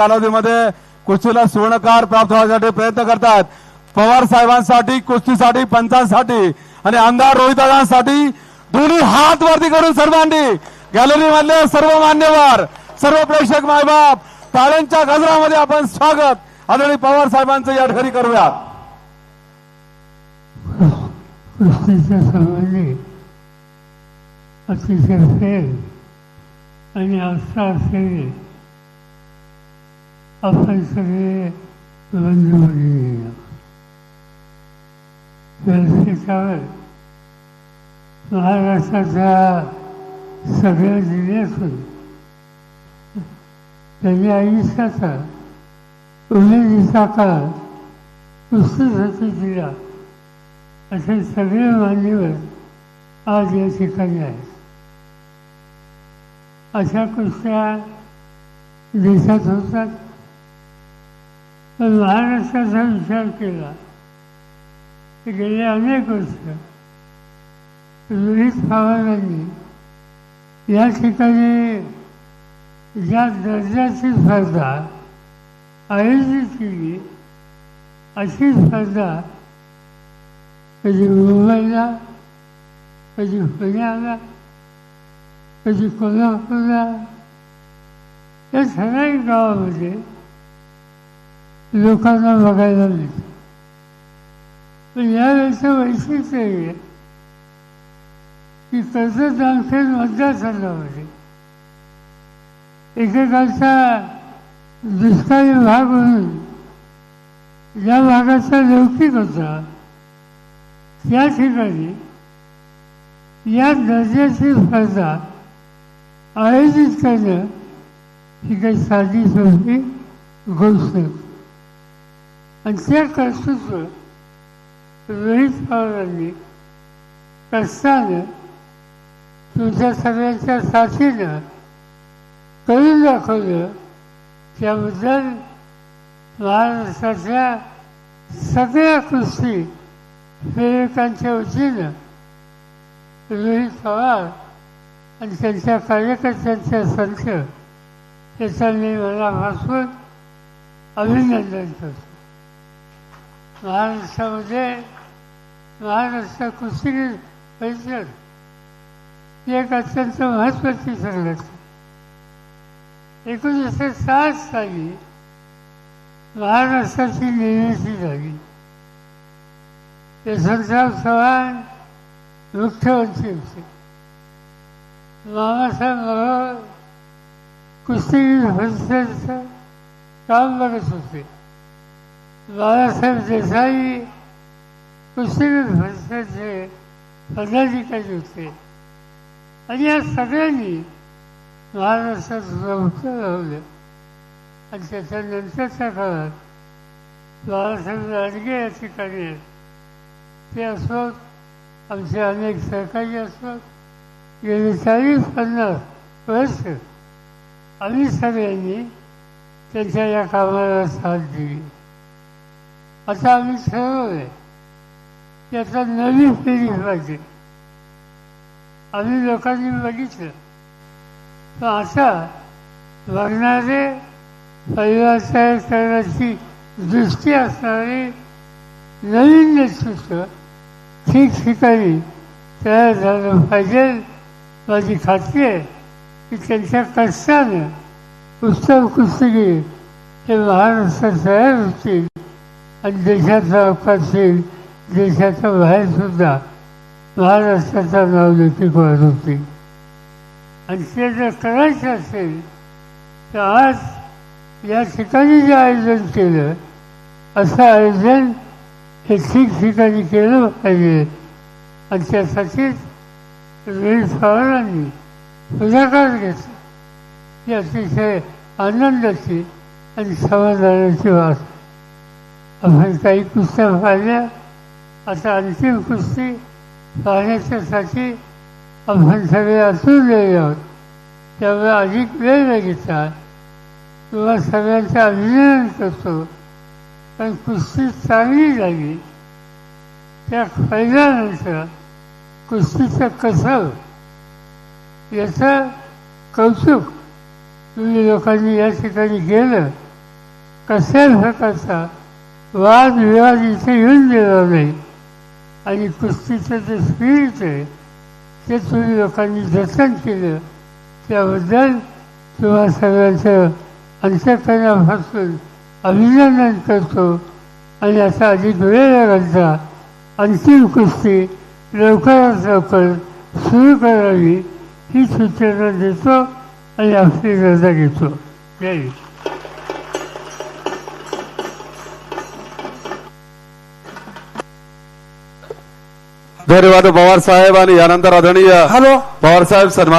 कालावधीमध्ये कुस्तीला सुवर्णकार प्राप्त होण्यासाठी प्रयत्न करतात. पवार साहेबांसाठी कुस्तीसाठी पंचांसाठी आणि आमदार रोहितदादांसाठी दोन्ही हात वरती करून सर्वांनी गॅलरी मधले सर्व मान्यवर सर्व प्रेक्षक मायबाप टाळ्यांच्या गजरामध्ये आपण स्वागत. आदरणीय पवार साहेबांचं या ठिकाणी करूया अतिशय आणि आस्था असेल आपण सगळे बंधू व्यासपीठावर महाराष्ट्राच्या सगळ्या जिल्ह्यातून त्यांनी आयुष्याचा उमेदीचा काळ कुस्तीसाठी दिला असे सगळे मान्यवर आज या ठिकाणी आहेत. अशा कुस्त्या देशात होतात. पण महाराष्ट्राचा विचार केला. की गेले अनेक वर्ष. लोहित पवारांनी या ठिकाणी ज्या दर्जाची स्पर्धा आयोजित केली अशी स्पर्धा कधी मुंबईला कधी पुण्याला कधी कोल्हापूरला या सगळ्या गावामध्ये लोकांना बघायला मिळते. पण यावेळेचं वैशिष्ट्य आहे की कर्जत जामखेड मतदारसंघामध्ये एकेकाचा दुष्काळी भाग म्हणून ज्या भागाचा लौकिक होता. त्या ठिकाणी या दर्जाची स्पर्धा आयोजित करणं ही काही साधी सोपी गोष्ट आणि त्या कर्तृत्व रोहित पवारांनी कष्टानं तुमच्या सगळ्यांच्या साथीनं करून दाखवलं त्याबद्दल महाराष्ट्राच्या सगळ्या कृषी प्रेरकांच्या वतीनं रोहित पवार आणि त्यांच्या कार्यकर्त्यांच्या संच याचा मी मनापासून अभिनंदन करतो. महाराष्ट्रामध्ये महाराष्ट्र कुस्ती परिषद ही एक अत्यंत महत्त्वाची संघटना. एकोणीसशे सात साली महाराष्ट्राची निर्मिती झाली. यशवंतराव चव्हाण मुख्यमंत्री होते. बाबासाहेब बरोबर कुस्तीगीर परिषदेचं काम बघत होते. बाळासाहेब देसाई कुस्तीगीर परिषदेचे पदाधिकारी होते. आणि या सगळ्यांनी महाराष्ट्रात प्रमुख लावलं. आणि त्याच्यानंतरच्या काळात बाळासाहेब राजगे या ठिकाणी आहेत ते असोत आमचे अनेक सहकारी असोत. गेले चाळीस पन्नास वर्ष आम्ही सगळ्यांनी त्यांच्या या कामाला साथ दिली. आता आम्ही ठरवलं की आता नवी पिढी पाहिजे. आम्ही लोकांनी बघितलं. तर आता वागणारे परिवार तयार करण्याची दृष्टी असणारे नवीन नेतृत्व ठिकठिकाणी तयार झालं पाहिजे. माझी खात्री आहे की त्यांच्या कष्टानं उत्तम कुस्तीगीर हे महाराष्ट्रात तयार होतील. आणि देशाचा अवकाश येईल देशाच्या बाहेरसुद्धा महाराष्ट्राचं नाव देखील होती. आणि ते जर करायचं असेल तर आज या ठिकाणी जे आयोजन केलं असं आयोजन हे ठिकठिकाणी केलं पाहिजे. आणि त्यासाठीच वीर पवारांनी पुढाकार घेतला. ही अतिशय आनंदाची आणि समाधानाची वाट आपण काही कुस्त्या पाहिल्या आता अंतिम कुस्ती पाहण्याच्यासाठी आपण सगळे आतुरलेले आहोत. त्यामुळे अधिक वेळ न किंवा सगळ्यांचा सगळ्यांचं अभिनंदन करतो. पण कुस्ती चांगली झाली त्या फायद्यानंतर कुस्तीचं कसं? याचं कौतुक तुम्ही लोकांनी या ठिकाणी गेलं कशा प्रकारचा वादविवाद इथे येऊन देणार नाही आणि कुस्तीचं जे स्पिरिट आहे ते तुम्ही लोकांनी जतन केलं त्याबद्दल तुम्हा सगळ्यांचं अंत्यकरणापासून अभिनंदन करतो आणि असा अधिक वेळ घालता अंतिम कुस्ती लवकरात लवकर सुरू करावी ही सूचना देतो आणि आपली रजा घेतो जय धन्यवाद पवार साहेब आणि यानंतर आदरणीय हॅलो. पवार साहेब सन्मान